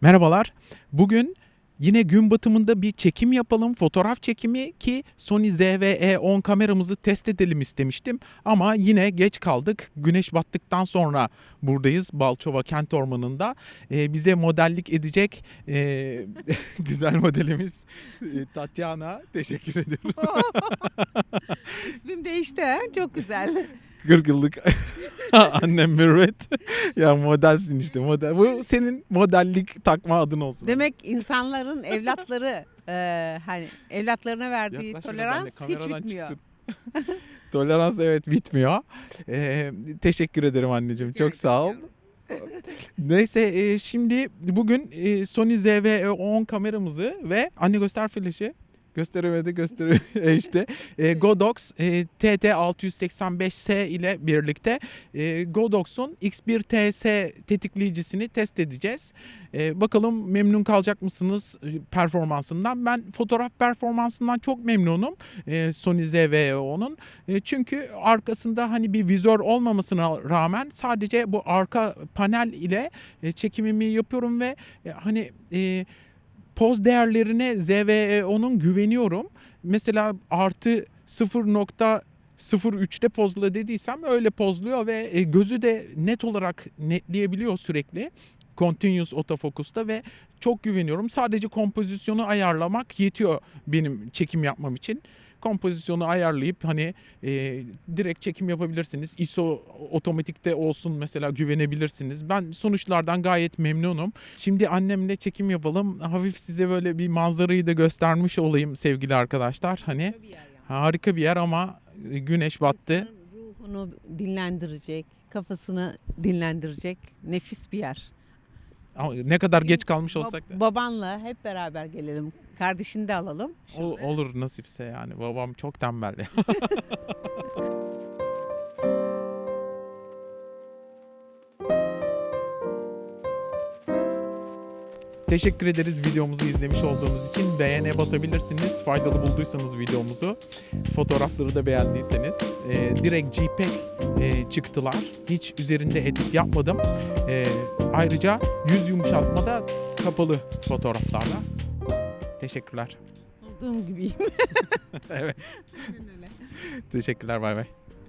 Merhabalar. Bugün yine gün batımında bir çekim yapalım. Fotoğraf çekimi ki Sony ZV-E10 kameramızı test edelim istemiştim. Ama yine geç kaldık. Güneş battıktan sonra buradayız Balçova Kent Ormanı'nda. Ee, bize modellik edecek ee, güzel modelimiz ee, Tatyana. Teşekkür ediyoruz. İsmim değişti ha? Çok güzel. 40 yıllık annem Mürvet. ya modelsin işte model. Bu senin modellik takma adın olsun. Demek insanların evlatları e, hani evlatlarına verdiği Yaklaş biraz tolerans hiç kameradan bitmiyor. çıktın. Tolerans evet bitmiyor. Ee, teşekkür ederim anneciğim. Rica Çok sağ ol. ediyorum. Neyse e, şimdi bugün e, Sony ZV-E10 kameramızı ve anne göster flaşı. Gösteremedi gösteriyor işte. E, Godox e, TT685S ile birlikte e, Godox'un X1TS tetikleyicisini test edeceğiz. E, bakalım memnun kalacak mısınız e, performansından? Ben fotoğraf performansından çok memnunum. E, Sony ZV-E10'un. E, çünkü arkasında hani bir vizör olmamasına rağmen sadece bu arka panel ile e, çekimimi yapıyorum ve e, hani e, poz değerlerine ZV-E10'un güveniyorum. Mesela artı 0.03'te pozla dediysem öyle pozluyor ve e, gözü de net olarak netleyebiliyor sürekli. Continuous autofocus'ta ve çok güveniyorum. Sadece kompozisyonu ayarlamak yetiyor benim çekim yapmam için. Kompozisyonu ayarlayıp hani e, direkt çekim yapabilirsiniz. ISO otomatikte olsun mesela güvenebilirsiniz. Ben sonuçlardan gayet memnunum. Şimdi annemle çekim yapalım. Hafif size böyle bir manzarayı da göstermiş olayım sevgili arkadaşlar. Hani Bir yer yani. harika bir yer ama e, güneş battı. Ruhunu dinlendirecek, kafasını dinlendirecek nefis bir yer. Ama ne kadar geç kalmış olsak da. Babanla hep beraber gelelim. Kardeşini de alalım. Ol- olur nasipse yani. Babam çok tembel. Teşekkür ederiz videomuzu izlemiş olduğunuz için. Beğene basabilirsiniz. Faydalı bulduysanız videomuzu. Fotoğrafları da beğendiyseniz. Ee, direkt JPEG e, çıktılar. Hiç üzerinde edit yapmadım. Ee, ayrıca yüz yumuşatma da kapalı fotoğraflarla. Teşekkürler. Olduğum gibiyim. evet. Teşekkürler bay bay.